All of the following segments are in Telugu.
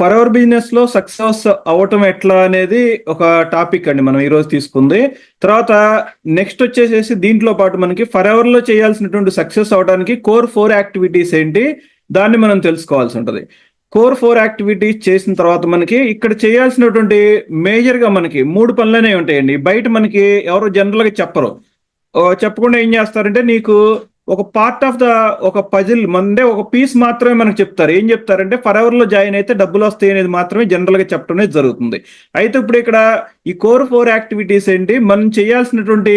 ఫర్ అవర్ బిజినెస్లో సక్సెస్ అవటం ఎట్లా అనేది ఒక టాపిక్ అండి మనం ఈ రోజు తీసుకుంది. తర్వాత నెక్స్ట్ వచ్చేసేసి దీంట్లో పాటు మనకి ఫర్ అవర్లో చేయాల్సినటువంటి సక్సెస్ అవడానికి కోర్ ఫోర్ యాక్టివిటీస్ ఏంటి? దాన్ని మనం తెలుసుకోవాల్సి ఉంటుంది. కోర్ ఫోర్ యాక్టివిటీస్ చేసిన తర్వాత మనకి ఇక్కడ చేయాల్సినటువంటి మేజర్గా మనకి మూడు పనులనే ఉంటాయండి. బయట మనకి ఎవరు జనరల్గా చెప్పరు. చెప్పకుండా ఏం చేస్తారంటే నీకు ఒక పార్ట్ ఆఫ్ ద ఒక పజిల్ మందే ఒక పీస్ మాత్రమే మనకు చెప్తారు. ఏం చెప్తారంటే ఫర్ అవర్లో జాయిన్ అయితే డబ్బులు వస్తాయి అనేది మాత్రమే జనరల్గా చెప్పడం అనేది జరుగుతుంది. అయితే ఇప్పుడు ఇక్కడ ఈ కోర్ ఫోర్ యాక్టివిటీస్ ఏంటి? మనం చేయాల్సినటువంటి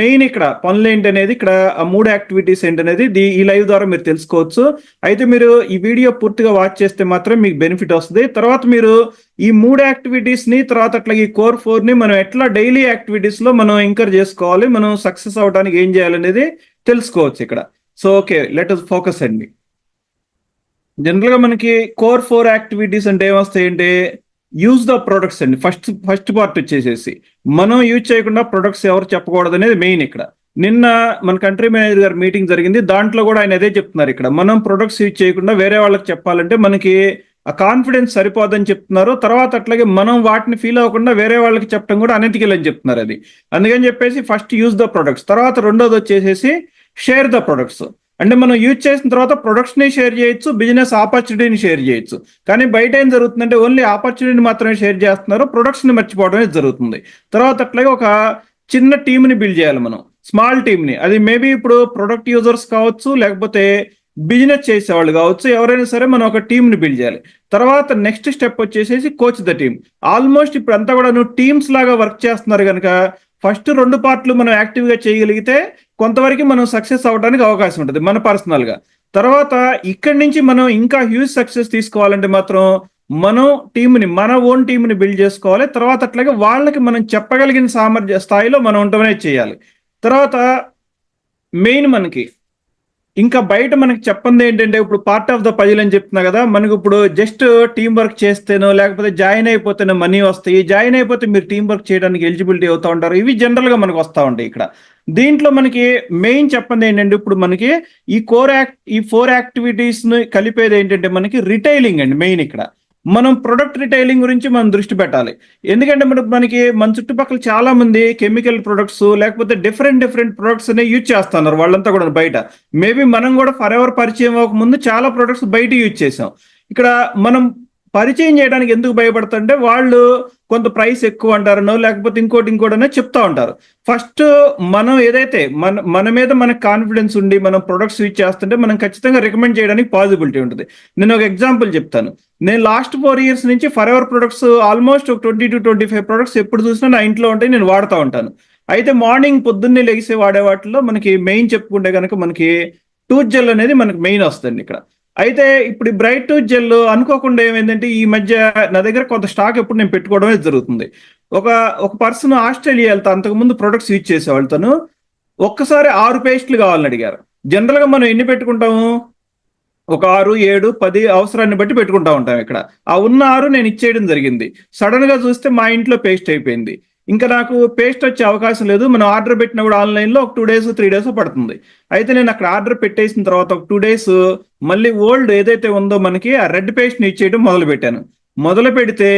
మెయిన్ ఇక్కడ పనులు ఏంటి అనేది ఇక్కడ ఆ మూడు యాక్టివిటీస్ ఏంటి అనేది ఈ లైవ్ ద్వారా మీరు తెలుసుకోవచ్చు. అయితే మీరు ఈ వీడియో పూర్తిగా వాచ్ చేస్తే మాత్రం మీకు బెనిఫిట్ వస్తుంది. తర్వాత మీరు ఈ మూడు యాక్టివిటీస్ని తర్వాత అట్లా ఈ కోర్ ఫోర్ని మనం ఎట్లా డైలీ యాక్టివిటీస్లో మనం ఎంకర్ చేసుకోవాలి మనం సక్సెస్ అవడానికి ఏం చేయాలనేది తెలుసుకోవచ్చు ఇక్కడ. So okay let us focus అండి జనరల్గా మనకి కోర్ ఫోర్ యాక్టివిటీస్ అంటే ఏమొస్తాయంటే యూజ్ ద ప్రొడక్ట్స్ అండి. ఫస్ట్ ఫస్ట్ పార్ట్ వచ్చేసేసి మనం యూజ్ చేయకుండా ప్రొడక్ట్స్ ఎవరు చెప్పకూడదు అనేది మెయిన్ ఇక్కడ. నిన్న మన కంట్రీ మేనేజర్ గారి మీటింగ్ జరిగింది. దాంట్లో కూడా ఆయన అదే చెప్తున్నారు ఇక్కడ. మనం ప్రొడక్ట్స్ యూజ్ చేయకుండా వేరే వాళ్ళకి చెప్పాలంటే మనకి ఆ కాన్ఫిడెన్స్ సరిపోదని చెప్తున్నారు. తర్వాత అట్లాగే మనం వాటిని ఫీల్ అవ్వకుండా వేరే వాళ్ళకి చెప్పడం కూడా అనెతికల్ అని చెప్తున్నారు అది. అందుకని చెప్పేసి ఫస్ట్ యూజ్ ద ప్రొడక్ట్స్ తర్వాత రెండోది వచ్చేసేసి షేర్ ద ప్రొడక్ట్స్ అంటే మనం యూజ్ చేసిన తర్వాత ప్రొడక్ట్స్ని షేర్ చేయొచ్చు బిజినెస్ ఆపర్చునిటీని షేర్ చేయొచ్చు. కానీ బయట ఏం జరుగుతుందంటే ఓన్లీ ఆపర్చునిటీని మాత్రమే షేర్ చేస్తున్నారు ప్రొడక్ట్స్ని మర్చిపోవడం అనేది జరుగుతుంది. తర్వాత అట్లాగే ఒక చిన్న టీంని బిల్డ్ చేయాలి మనం. స్మాల్ టీంని అది మేబీ ఇప్పుడు ప్రొడక్ట్ యూజర్స్ కావచ్చు లేకపోతే బిజినెస్ చేసేవాళ్ళు కావచ్చు ఎవరైనా సరే మనం ఒక టీంని బిల్డ్ చేయాలి. తర్వాత నెక్స్ట్ స్టెప్ వచ్చేసేసి కోచ్ ద టీమ్. ఆల్మోస్ట్ ఇప్పుడు అంతా కూడా నువ్వు టీమ్స్ లాగా వర్క్ చేస్తున్నారు కనుక ఫస్ట్ రెండు పార్ట్లు మనం యాక్టివ్గా చేయగలిగితే కొంతవరకు మనం సక్సెస్ అవడానికి అవకాశం ఉంటుంది మన పర్సనల్గా. తర్వాత ఇక్కడి నుంచి మనం ఇంకా హ్యూజ్ సక్సెస్ తీసుకోవాలంటే మాత్రం మనం టీంని మన ఓన్ టీంని బిల్డ్ చేసుకోవాలి. తర్వాత అట్లాగే వాళ్ళకి మనం చెప్పగలిగిన సామర్థ్య స్థాయిలో మనం ఉండమనే చేయాలి. తర్వాత మెయిన్ మనకి ఇంకా బయట మనకి చెప్పంది ఏంటంటే ఇప్పుడు పార్ట్ ఆఫ్ ద పజిల్ అని చెప్తున్నా కదా మనకి ఇప్పుడు జస్ట్ టీం వర్క్ చేస్తేనో లేకపోతే జాయిన్ అయిపోతేనో మనీ వస్తాయి. జాయిన్ అయిపోతే మీరు టీం వర్క్ చేయడానికి ఎలిజిబిలిటీ అవుతా ఉంటారు. ఇవి జనరల్గా మనకు వస్తూ ఉంటాయి ఇక్కడ. దీంట్లో మనకి మెయిన్ చెప్పండి ఏంటంటే ఇప్పుడు మనకి ఈ కోర్ యాక్ట్ ఈ ఫోర్ యాక్టివిటీస్ని కలిపేది ఏంటంటే మనకి రిటైలింగ్ అండి మెయిన్ ఇక్కడ. మనం ప్రొడక్ట్ రిటైలింగ్ గురించి మనం దృష్టి పెట్టాలి. ఎందుకంటే మనకు మనకి మన చుట్టుపక్కల చాలా మంది కెమికల్ ప్రొడక్ట్స్ లేకపోతే డిఫరెంట్ డిఫరెంట్ ప్రొడక్ట్స్ అనేవి యూజ్ చేస్తున్నారు వాళ్ళంతా కూడా బయట. మేబీ మనం కూడా ఫర్ ఎవర్ పరిచయం అవ్వకముందు చాలా ప్రొడక్ట్స్ బయట యూజ్ చేసాం ఇక్కడ మనం పరిచయం చేయడానికి ఎందుకు భయపడుతుంటే వాళ్ళు కొంత ప్రైస్ ఎక్కువ అంటారనో లేకపోతే ఇంకోటి ఇంకోటనో చెప్తా ఉంటారు. ఫస్ట్ మనం ఏదైతే మన మన మీద మనకు కాన్ఫిడెన్స్ ఉండి మనం ప్రొడక్ట్స్ యూజ్ చేస్తుంటే మనం ఖచ్చితంగా రికమెండ్ చేయడానికి పాసిబిలిటీ ఉంటుంది. నేను ఒక ఎగ్జాంపుల్ చెప్తాను. నేను లాస్ట్ ఫోర్ ఇయర్స్ నుంచి ఫర్ ఎవర్ ప్రొడక్ట్స్ ఆల్మోస్ట్ ఒక twenty to twenty five products ఎప్పుడు చూసినా నా ఇంట్లో ఉంటాయి నేను వాడుతూ ఉంటాను. అయితే మార్నింగ్ పొద్దున్నే లెగిసే వాడే వాటిలో మనకి మెయిన్ చెప్పుకుంటే కనుక మనకి టూత్ జెల్ అనేది మనకి మెయిన్ వస్తుంది ఇక్కడ. అయితే ఇప్పుడు బ్రైట్ జెల్ అనుకోకుండా ఏమైందంటే ఈ మధ్య నా దగ్గర కొంత స్టాక్ ఎప్పుడు నేను పెట్టుకోవడమే జరుగుతుంది. ఒక ఒక పర్సన్ ఆస్ట్రేలియా వెళ్తా అంతకుముందు ప్రొడక్ట్స్ యూజ్ చేసేవాళ్ళు తను. ఒక్కసారి ఆరు పేస్ట్లు కావాలని అడిగారు. జనరల్గా మనం ఎన్ని పెట్టుకుంటాము? ఒక ఆరు ఏడు పది అవసరాన్ని బట్టి పెట్టుకుంటా ఉంటాం ఇక్కడ. ఆ ఉన్న ఆరు నేను ఇచ్చేయడం జరిగింది. సడన్గా చూస్తే మా ఇంట్లో పేస్ట్ అయిపోయింది. ఇంకా నాకు పేస్ట్ వచ్చే అవకాశం లేదు. మనం ఆర్డర్ పెట్టిన కూడా ఆన్లైన్లో ఒక టూ డేస్ త్రీ డేస్ పడుతుంది. అయితే నేను అక్కడ ఆర్డర్ పెట్టేసిన తర్వాత ఒక టూ డేస్ మళ్ళీ ఓల్డ్ ఏదైతే ఉందో మనకి ఆ రెడ్ పేస్ట్ని ఇచ్చేయడం మొదలు పెట్టాను. మొదలు పెడితే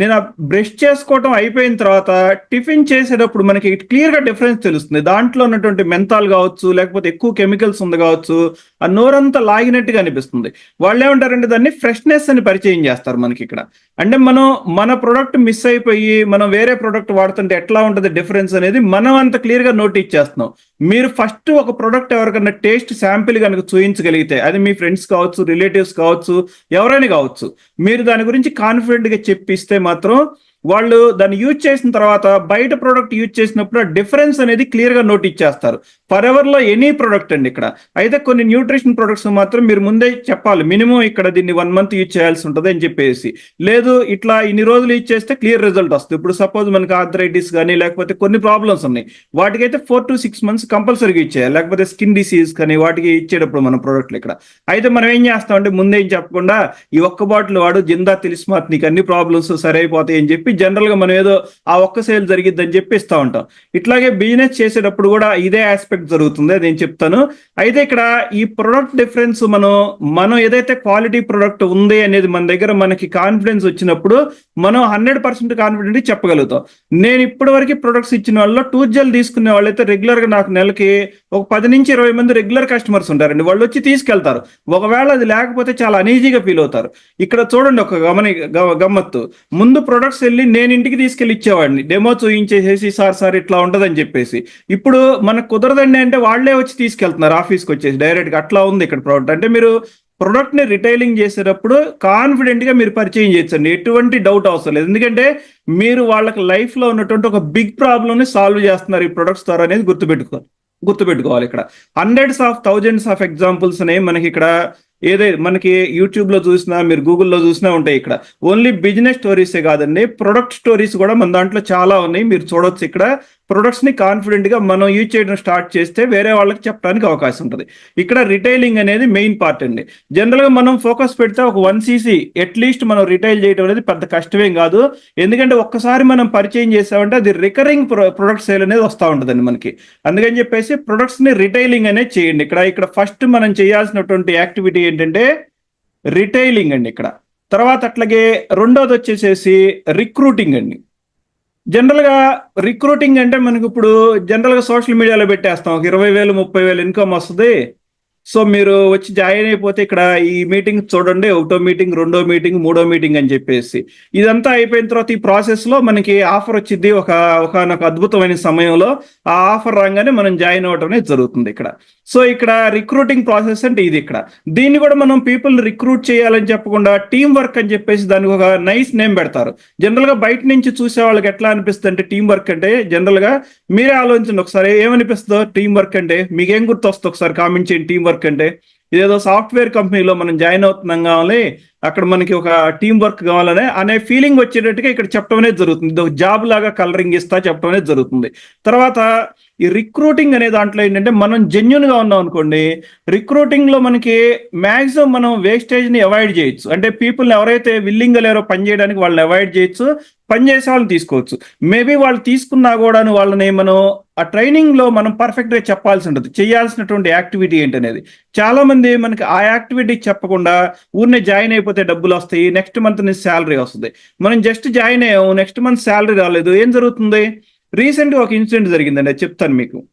నేను ఆ బ్రష్ చేసుకోవటం అయిపోయిన తర్వాత టిఫిన్ చేసేటప్పుడు మనకి క్లియర్గా డిఫరెన్స్ తెలుస్తుంది. దాంట్లో ఉన్నటువంటి మెంతాల్ కావచ్చు లేకపోతే ఎక్కువ కెమికల్స్ ఉంది కావచ్చు ఆ నోరంతా లాగినట్టుగా అనిపిస్తుంది. వాళ్ళు ఏమంటారంటే దాన్ని ఫ్రెష్నెస్ అని పరిచయం చేస్తారు మనకి ఇక్కడ. అంటే మనం మన ప్రొడక్ట్ మిస్ అయిపోయి మనం వేరే ప్రొడక్ట్ వాడుతుంటే ఎట్లా ఉంటుంది డిఫరెన్స్ అనేది మనం అంత క్లియర్గా నోటీస్ చేస్తున్నాం మీరు ఫస్ట్ ఒక ప్రొడక్ట్ ఎవరికైనా టేస్ట్ శాంపిల్ కనుక చూయించగలిగితే అది మీ ఫ్రెండ్స్ కావచ్చు రిలేటివ్స్ కావచ్చు ఎవరైనా కావచ్చు మీరు దాని గురించి కాన్ఫిడెంట్గా చెప్పిస్తే మాత్రం వాళ్ళు దాన్ని యూజ్ చేసిన తర్వాత బయట ప్రోడక్ట్ యూజ్ చేసినప్పుడు డిఫరెన్స్ అనేది క్లియర్గా నోట్ ఇచ్చేస్తారు. ఫర్ ఎవర్లో ఎనీ ప్రోడక్ట్ అండి ఇక్కడ. అయితే కొన్ని న్యూట్రిషన్ ప్రొడక్ట్స్ మాత్రం మీరు ముందే చెప్పాలి. మినిమం ఇక్కడ దీన్ని వన్ మంత్ యూజ్ చేయాల్సి ఉంటుంది అని చెప్పేసి. లేదు ఇట్లా ఇన్ని రోజులు యూజ్ చేస్తే క్లియర్ రిజల్ట్ వస్తుంది. ఇప్పుడు సపోజ్ మనకి ఆర్థరైటిస్ కానీ లేకపోతే కొన్ని ప్రాబ్లమ్స్ ఉన్నాయి. వాటికైతే ఫోర్ టు సిక్స్ మంత్స్ కంపల్సరీగా ఇచ్చేయాలి లేకపోతే స్కిన్ డిసీజ్ కానీ వాటికి ఇచ్చేటప్పుడు మన ప్రోడక్ట్లు ఇక్కడ. అయితే మనం ఏం చేస్తామంటే ముందేం చెప్పకుండా ఈ ఒక్క బాటిల్ వాడు జిందా తెలిసి మాత్రం నీకు అన్ని ప్రాబ్లమ్స్ సరైపోతాయి అని చెప్పి జనరల్గా మనం ఏదో ఆ ఒక్క సేల్ జరిగిద్ది అని చెప్పి ఉంటాం. ఇట్లాగే బిజినెస్ చేసేటప్పుడు కూడా ఇదే ఆస్పెక్ట్ జరుగుతుంది అది నేను చెప్తాను. అయితే ఇక్కడ ఈ ప్రొడక్ట్ డిఫరెన్స్ మనం మనం ఏదైతే క్వాలిటీ ప్రొడక్ట్ ఉంది అనేది మన దగ్గర మనకి కాన్ఫిడెన్స్ వచ్చినప్పుడు మనం హండ్రెడ్ పర్సెంట్ కాన్ఫిడెంట్ చెప్పగలుగుతాం. నేను ఇప్పటి వరకు ప్రొడక్ట్స్ ఇచ్చిన వాళ్ళలో టూత్ జెల్ తీసుకునే వాళ్ళైతే రెగ్యులర్గా నాకు నెలకి ఒక పది నుంచి ఇరవై మంది రెగ్యులర్ కస్టమర్స్ ఉంటారండి. వాళ్ళు వచ్చి తీసుకెళ్తారు. ఒకవేళ అది లేకపోతే చాలా అనీజీగా ఫీల్ అవుతారు. ఇక్కడ చూడండి ఒక గమని గమ్మత్తు. ముందు ప్రొడక్ట్స్ వెళ్ళి నేను ఇంటికి తీసుకెళ్ళి ఇచ్చేవాడిని. డెమో చూయించేసేసి సార్ సార్ ఇట్లా ఉంటుందని చెప్పేసి. ఇప్పుడు మనకు కుదరదండి అంటే వాళ్ళే వచ్చి తీసుకెళ్తున్నారు. ఆఫీస్కి వచ్చేసి డైరెక్ట్గా అట్లా ఉంది ఇక్కడ ప్రోడక్ట్ అంటే మీరు ప్రొడక్ట్ని రిటైలింగ్ చేసేటప్పుడు కాన్ఫిడెంట్గా మీరు పరిచయం చేయొచ్చండి. ఎటువంటి డౌట్ అవసరం లేదు. ఎందుకంటే మీరు వాళ్ళకి లైఫ్లో ఉన్నటువంటి ఒక బిగ్ ప్రాబ్లమ్ని సాల్వ్ చేస్తున్నారు ఈ ప్రొడక్ట్స్ ద్వారా అనేది గుర్తుపెట్టుకోవాలి. గుర్తుపెట్టుకోవాలి ఇక్కడ. Hundreds of thousands of examples అనేవి మనకి ఇక్కడ ఏదైతే మనకి యూట్యూబ్లో చూసినా మీరు గూగుల్లో చూసినా ఉంటాయి ఇక్కడ. ఓన్లీ బిజినెస్ స్టోరీసే కాదండి ప్రొడక్ట్ స్టోరీస్ కూడా మన దాంట్లో చాలా ఉన్నాయి. మీరు చూడొచ్చు ఇక్కడ. ప్రొడక్ట్స్ని కాన్ఫిడెంట్గా మనం యూజ్ చేయడం స్టార్ట్ చేస్తే వేరే వాళ్ళకి చెప్పడానికి అవకాశం ఉంటుంది. ఇక్కడ రిటైలింగ్ అనేది మెయిన్ పార్ట్ అండి. జనరల్గా మనం ఫోకస్ పెడితే ఒక వన్ సీసీ అట్లీస్ట్ మనం రిటైల్ చేయడం అనేది పెద్ద కష్టమేం కాదు. ఎందుకంటే ఒక్కసారి మనం పరిచయం చేసామంటే అది రికరింగ్ ప్రొడక్ట్ సేల్ అనేది వస్తూ ఉంటుందండి మనకి. అందుకని చెప్పేసి ప్రొడక్ట్స్ని రిటైలింగ్ అనేది చేయండి. ఇక్కడ ఇక్కడ ఫస్ట్ మనం చేయాల్సినటువంటి యాక్టివిటీ ఏంటంటే రిటైలింగ్ అండి ఇక్కడ. తర్వాత అట్లాగే రెండోది వచ్చేసేసి రిక్రూటింగ్ అండి. జనరల్గా రిక్రూటింగ్ అంటే మనకి ఇప్పుడు జనరల్గా సోషల్ మీడియాలో పెట్టేస్తాం. ఒక ఇరవై వేలు ముప్పై వేలు ఇన్కమ్ వస్తుంది. సో మీరు వచ్చి జాయిన్ అయిపోతే ఇక్కడ ఈ మీటింగ్ చూడండి ఒకటో మీటింగ్ రెండో మీటింగ్ మూడో మీటింగ్ అని చెప్పేసి. ఇదంతా అయిపోయిన తర్వాత ఈ ప్రాసెస్లో మనకి ఆఫర్ వచ్చింది ఒక ఒక అద్భుతమైన సమయంలో. ఆ ఆఫర్ రాగానే మనం జాయిన్ అవ్వడం అనేది జరుగుతుంది ఇక్కడ. సో ఇక్కడ రిక్రూటింగ్ ప్రాసెస్ అంటే ఇది ఇక్కడ. దీన్ని కూడా మనం పీపుల్ రిక్రూట్ చేయాలని చెప్పకుండా టీం వర్క్ అని చెప్పేసి దానికి ఒక నైస్ నేమ్ పెడతారు. జనరల్గా బయట నుంచి చూసే వాళ్ళకి ఎట్లా అనిపిస్తుంది అంటే టీం వర్క్ అంటే జనరల్గా మీరే ఆలోచించండి. ఒకసారి ఏమనిపిస్తుందో టీం వర్క్ అంటే మీకేం గుర్తొస్తుంది? ఒకసారి కామెంట్ చేయండి టీం వర్క్ అంటే ఇదేదో సాఫ్ట్వేర్ కంపెనీలో మనం జాయిన్ అవుతున్నాం కావాలి అక్కడ మనకి ఒక టీం వర్క్ కావాలనే అనే ఫీలింగ్ వచ్చేటట్టుగా ఇక్కడ చెప్పడం అనేది జరుగుతుంది. ఒక జాబ్ లాగా కలరింగ్ ఇస్తా చెప్పడం అనేది జరుగుతుంది. తర్వాత ఈ రిక్రూటింగ్ అనే దాంట్లో ఏంటంటే మనం జెన్యున్గా ఉన్నాం అనుకోండి రిక్రూటింగ్లో మనకి మాక్సిమం మనం వేస్టేజ్ని అవాయిడ్ చేయొచ్చు. అంటే పీపుల్ ఎవరైతే విల్లింగ్ లేరో పని చేయడానికి వాళ్ళని అవాయిడ్ చేయొచ్చు పని చేసే వాళ్ళని తీసుకోవచ్చు. మేబీ వాళ్ళు తీసుకున్నా కూడా వాళ్ళని మనం ఆ ట్రైనింగ్లో మనం పర్ఫెక్ట్గా చెప్పాల్సి ఉంటుంది. చేయాల్సినటువంటి యాక్టివిటీ ఏంటనేది. చాలా మంది మనకి ఆ యాక్టివిటీ చెప్పకుండా ఊరినే జాయిన్ అయిపోతే డబ్బులు వస్తాయి నెక్స్ట్ మంత్ నీ శాలరీ వస్తుంది. మనం జస్ట్ జాయిన్ అయ్యాము నెక్స్ట్ మంత్ శాలరీ రాలేదు ఏం జరుగుతుంది? రీసెంట్గా ఒక ఇన్సిడెంట్ జరిగిందండి చెప్తాను మీకు.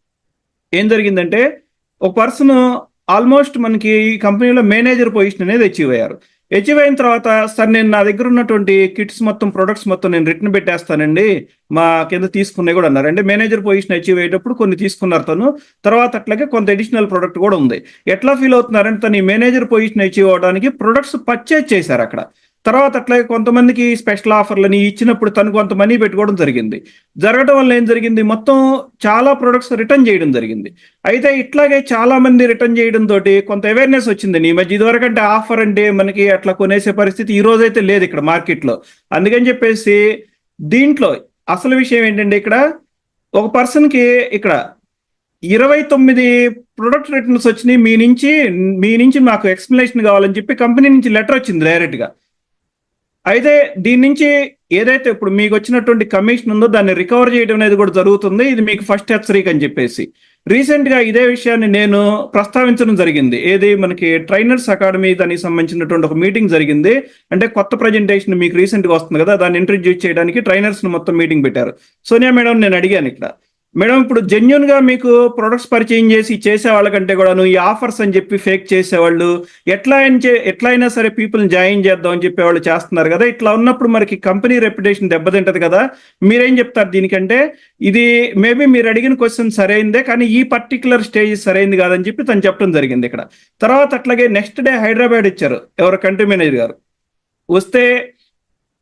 ఏం జరిగిందంటే ఒక పర్సన్ ఆల్మోస్ట్ మనకి ఈ కంపెనీలో మేనేజర్ పొజిషన్ అనేది అచీవ్ అయ్యారు. అచీవ్ అయిన తర్వాత సార్ నేను నా దగ్గర ఉన్నటువంటి కిట్స్ మొత్తం ప్రొడక్ట్స్ మొత్తం నేను రిటర్న్ పెట్టేస్తానండి. మా కింద తీసుకున్నాయి కూడా అన్నారు. అంటే మేనేజర్ పొజిషన్ అచీవ్ అయ్యేటప్పుడు కొన్ని తీసుకున్నారు తను. తర్వాత అట్లాగే కొంత అడిషనల్ ప్రొడక్ట్ కూడా ఉంది. ఎట్లా ఫీల్ అవుతున్నారంటే తను ఈ మేనేజర్ పొజిషన్ అచీవ్ అవడానికి ప్రొడక్ట్స్ పర్చేజ్ చేశారు అక్కడ. తర్వాత అట్లాగే కొంతమందికి స్పెషల్ ఆఫర్లని ఇచ్చినప్పుడు తను కొంత మనీ పెట్టుకోవడం జరిగింది. జరగడం వల్ల ఏం జరిగింది? మొత్తం చాలా ప్రొడక్ట్స్ రిటర్న్ చేయడం జరిగింది. అయితే ఇట్లాగే చాలా మంది రిటర్న్ చేయడం తోటి కొంత అవేర్నెస్ వచ్చింది. ఈ మధ్య ఇదివరకు అంటే ఆఫర్ అంటే మనకి అట్లా కొనేసే పరిస్థితి ఈ రోజైతే లేదు ఇక్కడ మార్కెట్లో అందుకని చెప్పేసి దీంట్లో అసలు విషయం ఏంటంటే ఇక్కడ ఒక పర్సన్కి ఇక్కడ ఇరవై తొమ్మిది ప్రొడక్ట్ రిటర్న్స్ వచ్చినాయి. మీ నుంచి మీ నుంచి మాకు ఎక్స్ప్లెనేషన్ కావాలని చెప్పి కంపెనీ నుంచి లెటర్ వచ్చింది డైరెక్ట్గా అయితే దీని నుంచి ఏదైతే ఇప్పుడు మీకు వచ్చినటువంటి కమిషన్ ఉందో దాన్ని రికవర్ చేయడం అనేది కూడా జరుగుతుంది. ఇది మీకు ఫస్ట్ హెచ్చరిక అని చెప్పేసి. రీసెంట్గా ఇదే విషయాన్ని నేను ప్రస్తావించడం జరిగింది. ఏది మనకి ట్రైనర్స్ అకాడమీ దానికి సంబంధించినటువంటి ఒక మీటింగ్ జరిగింది. అంటే కొత్త ప్రజెంటేషన్ మీకు రీసెంట్గా వస్తుంది కదా దాన్ని ఇంట్రడ్యూస్ చేయడానికి ట్రైనర్స్ మొత్తం మీటింగ్ పెట్టారు. సోనియా మేడం నేను అడిగాను ఇక్కడ. మేడం ఇప్పుడు జెన్యున్గా మీకు ప్రొడక్ట్స్ పరిచయం చేసి చేసే వాళ్ళకంటే కూడాను ఈ ఆఫర్స్ అని చెప్పి ఫేక్ చేసేవాళ్ళు ఎట్లా అయిన చే- ఎట్లా అయినా సరే పీపుల్ జాయిన్ చేద్దాం అని చెప్పేవాళ్ళు చేస్తున్నారు కదా. ఇట్లా ఉన్నప్పుడు మనకి కంపెనీ రెప్యుటేషన్ దెబ్బతింటది కదా. మీరేం చెప్తారు దీనికంటే ఇది మేబీ మీరు అడిగిన క్వశ్చన్ సరైందే కానీ ఈ పర్టికులర్ స్టేజ్ సరైంది కాదని చెప్పి తను చెప్పడం జరిగింది ఇక్కడ. తర్వాత అట్లాగే నెక్స్ట్ డే హైదరాబాద్ ఇచ్చారు ఎవరు కంట్రీ మేనేజర్ గారు. వస్తే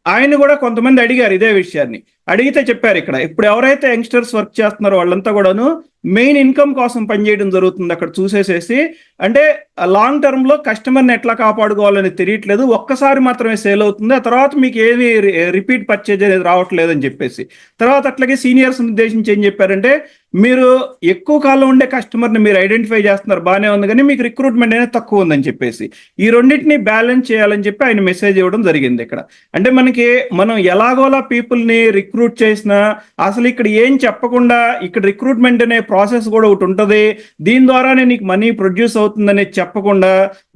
ఆయన కూడా కొంతమంది అడిగారు ఇదే విషయాన్ని. అడిగితే చెప్పారు ఇక్కడ. ఇప్పుడు ఎవరైతే యంగ్స్టర్స్ వర్క్ చేస్తున్నారో వాళ్ళంతా కూడాను మెయిన్ ఇన్కమ్ కోసం పనిచేయడం జరుగుతుంది అక్కడ చూసేసేసి. అంటే లాంగ్ టర్మ్లో కస్టమర్ని ఎట్లా కాపాడుకోవాలని తెలియట్లేదు. ఒక్కసారి మాత్రమే సేల్ అవుతుంది. ఆ తర్వాత మీకు ఏమి రిపీట్ పర్చేజ్ అనేది రావట్లేదు అని చెప్పేసి. తర్వాత అట్లాగే సీనియర్స్ ఉద్దేశించి ఏం చెప్పారంటే మీరు ఎక్కువ కాలం ఉండే కస్టమర్ని మీరు ఐడెంటిఫై చేస్తున్నారు. బాగానే ఉంది కానీ మీకు రిక్రూట్మెంట్ అనేది తక్కువ ఉందని చెప్పేసి. ఈ రెండింటిని బ్యాలెన్స్ చేయాలని చెప్పి ఆయన మెసేజ్ ఇవ్వడం జరిగింది ఇక్కడ. అంటే మనకి మనం ఎలాగోలా పీపుల్ని రిక్రూట్ రిక్రూట్ చేసినా అసలు ఇక్కడ ఏం చెప్పకుండా ఇక్కడ రిక్రూట్మెంట్ అనే ప్రాసెస్ కూడా ఒకటి ఉంటుంది. దీని ద్వారానే నీకు మనీ ప్రొడ్యూస్ అవుతుందనే చెప్పకుండా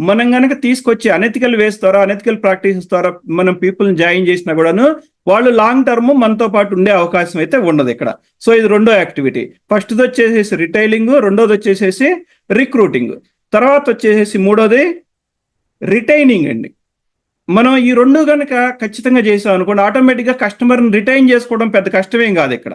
మనం కనుక తీసుకొచ్చి అనెతికల్ వేస్ ద్వారా అనెతికల్ ఇస్తారా ద్వారా మనం పీపుల్ని జాయిన్ చేసినా కూడాను వాళ్ళు లాంగ్ టర్మ్ మనతో పాటు ఉండే అవకాశం అయితే ఉండదు ఇక్కడ. సో ఇది రెండో యాక్టివిటీ ఫస్ట్ది వచ్చేసేసి రిటైలింగ్ రెండోది వచ్చేసేసి రిక్రూటింగ్ తర్వాత వచ్చేసేసి మూడోది రిటైనింగ్ అండి. మనం ఈ రెండు కనుక ఖచ్చితంగా చేసాం అనుకోండి ఆటోమేటిక్గా కస్టమర్ని రిటైన్ చేసుకోవడం పెద్ద కష్టమేం కాదు ఇక్కడ.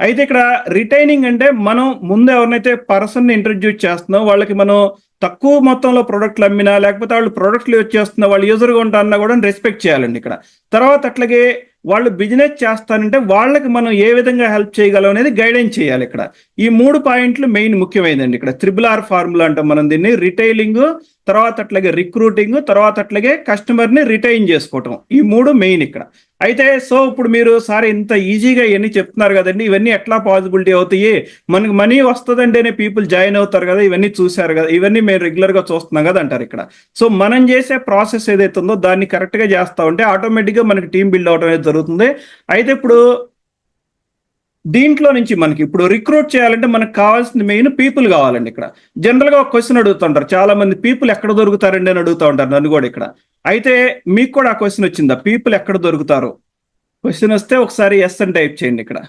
అయితే ఇక్కడ రిటైనింగ్ అంటే మనం ముందు ఎవరినైతే పర్సన్ ఇంట్రడ్యూస్ చేస్తున్నాం వాళ్ళకి మనం తక్కువ మొత్తంలో ప్రొడక్ట్లు అమ్మినా లేకపోతే వాళ్ళు ప్రొడక్ట్లు వచ్చేస్తున్న వాళ్ళు యూజర్గా ఉంటారన్నా కూడా రెస్పెక్ట్ చేయాలండి ఇక్కడ. తర్వాత అట్లాగే వాళ్ళు బిజినెస్ చేస్తానంటే వాళ్ళకి మనం ఏ విధంగా హెల్ప్ చేయగలం అనేది గైడెన్స్ చేయాలి ఇక్కడ. ఈ మూడు పాయింట్లు మెయిన్ ముఖ్యమైనదండి ఇక్కడ. త్రిబుల్ ఆర్ ఫార్ములా అంటాం మనం దీన్ని. రిటైలింగ్ తర్వాత అట్లాగే రిక్రూటింగ్ తర్వాత అట్లాగే కస్టమర్ని రిటైన్ చేసుకోవటం. ఈ మూడు మెయిన్ ఇక్కడ. అయితే సో ఇప్పుడు మీరు సార్ ఇంత ఈజీగా ఇవన్నీ చెప్తున్నారు కదండి ఇవన్నీ ఎట్లా పాసిబిలిటీ అవుతాయి? మనకి మనీ వస్తుందంటేనే పీపుల్ జాయిన్ అవుతారు కదా ఇవన్నీ చూశారు కదా ఇవన్నీ మేము రెగ్యులర్గా చూస్తున్నాం కదా అంటారు ఇక్కడ. సో మనం చేసే ప్రాసెస్ ఏదైతే ఉందో దాన్ని కరెక్ట్గా చేస్తా ఉంటే ఆటోమేటిక్గా మనకి టీం బిల్డ్ అవడం అనేది జరుగుతుంది. అయితే ఇప్పుడు దీంట్లో నుంచి మనకి ఇప్పుడు రిక్రూట్ చేయాలంటే మనకు కావాల్సిన మెయిన్ పీపుల్ కావాలండి ఇక్కడ. జనరల్గా ఒక క్వశ్చన్ అడుగుతుంటారు చాలా మంది పీపుల్ ఎక్కడ దొరుకుతారండి అని అడుగుతూ ఉంటారు నన్ను కూడా ఇక్కడ. అయితే మీకు కూడా ఆ క్వశ్చన్ వచ్చిందా? పీపుల్ ఎక్కడ దొరుకుతారు? క్వశ్చన్ వస్తే ఒకసారి ఎస్ అని టైప్ చేయండి ఇక్కడ.